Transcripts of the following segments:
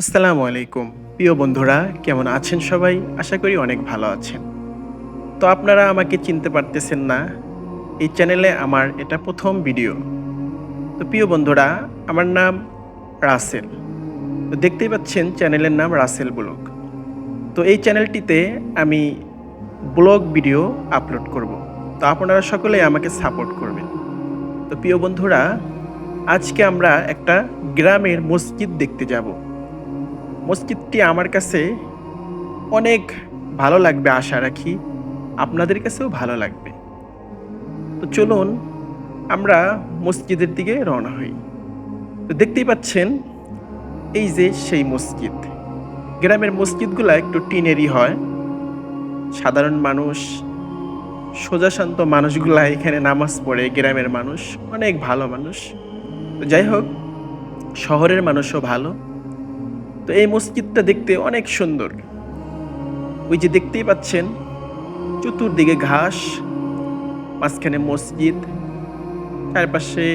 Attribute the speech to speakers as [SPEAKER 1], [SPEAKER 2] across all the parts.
[SPEAKER 1] আসসালামু আলাইকুম। প্রিয় বন্ধুরা, কেমন আছেন সবাই? আশা করি অনেক ভালো আছেন। তো আপনারা আমাকে চিনতে পারতেছেন না, এই চ্যানেলে আমার এটা প্রথম ভিডিও। তো প্রিয় বন্ধুরা, আমার নাম রাসেল। তো দেখতেই পাচ্ছেন চ্যানেলের নাম রাসেল ব্লগ। তো এই চ্যানেলটিতে আমি ব্লগ ভিডিও আপলোড করব। তো আপনারা সকলে আমাকে সাপোর্ট করবেন। তো প্রিয় বন্ধুরা, আজকে আমরা একটা গ্রামের মসজিদ দেখতে যাব। মসজিদটি আমার কাছে অনেক ভালো লাগবে, আশা রাখি। আপনাদের কাছেও ভালো লাগবে। তো চলুন, আমরা মসজিদের দিকে রওনা হই। তো দেখতেই পাচ্ছেন, এই যে সেই মসজিদ। গ্রামের মসজিদগুলো একটু টিনেরই হয়। সাধারণ মানুষ সোজাশান্ত মানুষগুলা এখানে নামাজ পড়ে, গ্রামের মানুষ, অনেক ভালো মানুষ। তো যাই হোক, শহরের মানুষও ভালো। তো এই মসজিদটা দেখতে অনেক সুন্দর। ওই যে দেখতেই পাচ্ছেন, চতুর্দিকে ঘাস, মাঝখানে মসজিদ, চারপাশে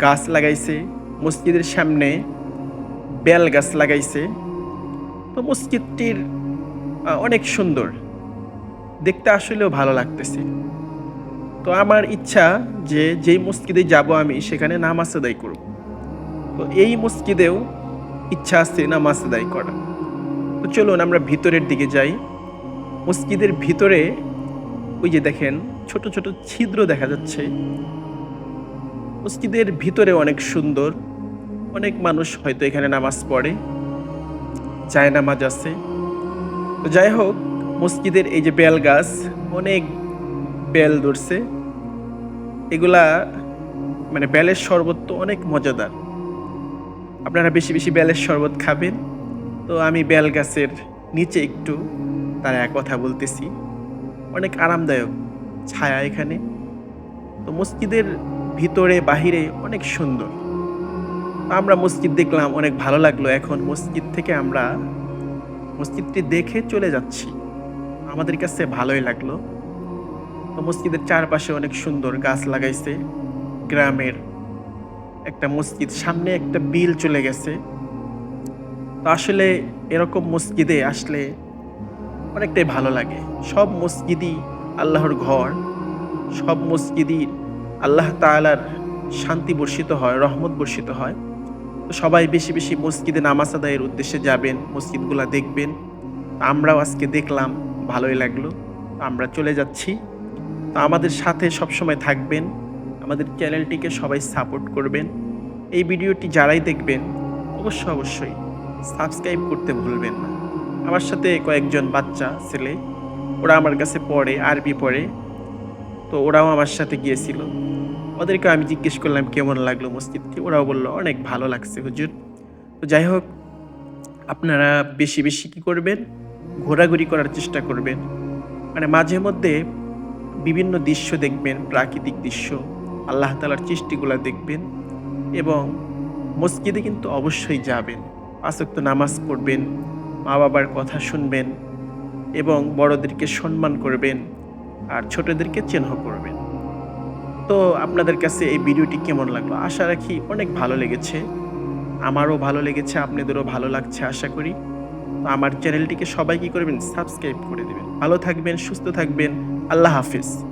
[SPEAKER 1] গাছ লাগাইছে, মসজিদের সামনে বেল গাছ লাগাইছে। তো মসজিদটির অনেক সুন্দর। দেখতে আসলেও ভালো লাগতেছে। তো আমার ইচ্ছা যে যেই মসজিদে যাব আমি, সেখানে নামাজ আদায় করব। তো এই মসজিদেও ইচ্ছা আছে নামাজ আদায় করা তো চলুন আমরা ভিতরের দিকে যাই। মসজিদের ভিতরে ওই যে দেখেন, ছোট ছোট ছিদ্র দেখা যাচ্ছে। মসজিদের ভিতরে অনেক সুন্দর। অনেক মানুষ হয়তো এখানে নামাজ পড়ে, যায় নামাজ আছে। তো যাই হোক, মসজিদের এই যে বেল গাছ, অনেক বেল ধরছে। এগুলা মানে বেলের শরবত তো অনেক মজাদার। আপনারা বেশি বেশি বেলের শরবত খাবেন। তো আমি বেল গাছের নিচে একটু তারা কথা বলতেছি। অনেক আরামদায়ক ছায়া এখানে। তো মসজিদের ভিতরে, বাহিরে অনেক সুন্দর। আমরা মসজিদ দেখলাম, অনেক ভালো লাগল। এখন মসজিদ থেকে আমরা মসজিদটি দেখে চলে যাচ্ছি। আমাদের কাছে ভালোই লাগল। তো মসজিদের চারপাশে অনেক সুন্দর গাছ লাগাইছে। গ্রামের একটা মসজিদ, সামনে একটা বিল চলে গেছে। তো আসলে এরকম মসজিদে আসলে অনেকটাই ভালো লাগে। সব মসজিদই আল্লাহর ঘর, সব মসজিদই আল্লাহ তাআলার শান্তি বর্ষিত হয়, রহমত বর্ষিত হয়। তো সবাই বেশি বেশি মসজিদে নামাজ আদায়ের উদ্দেশ্যে যাবেন, মসজিদগুলা দেখবেন। আমরাও আজকে দেখলাম, ভালোই লাগল। আমরা চলে যাচ্ছি। তো আমাদের সাথে সবসময় থাকবেন। আমাদের চ্যানেলটিকে সবাই সাপোর্ট করবেন। এই ভিডিওটি যারাই দেখবেন, অবশ্য অবশ্যই সাবস্ক্রাইব করতে ভুলবেন না। আমার সাথে কয়েকজন বাচ্চা, ছেলে, ওরা আমার কাছে পড়ে, আরবি পড়ে, তো ওরাও আমার সাথে গিয়েছিল। ওদেরকে আমি জিজ্ঞেস করলাম, কেমন লাগল মসজিদটি? ওরাও বলল, অনেক ভালো লাগছে হুজুর। তো যাই হোক, আপনারা বেশি বেশি কি করবেন? ঘোরাঘুরি করার চেষ্টা করবেন। মানে মাঝে মধ্যে বিভিন্ন দৃশ্য দেখবেন, প্রাকৃতিক দৃশ্য। আল্লাহ তালার সৃষ্টিগুলো দেখবেন এবং মসজিদে কিন্তু অবশ্যই যাবেন। আসক্ত নামাজ পড়বেন মা বাবার কথা শুনবেন এবং বড়দেরকে সম্মান করবেন আর ছোটদেরকে চিহ্ন করবেন। তো আপনাদের কাছে এই ভিডিওটি কেমন লাগল? আশা রাখি অনেক ভালো লেগেছে। আমারও ভালো লেগেছে, আপনাদেরও ভালো লাগছে আশা করি। তো আমার চ্যানেলটিকে সবাই কী করবেন? সাবস্ক্রাইব করে দেবেন। ভালো থাকবেন, সুস্থ থাকবেন। আল্লাহ হাফিজ।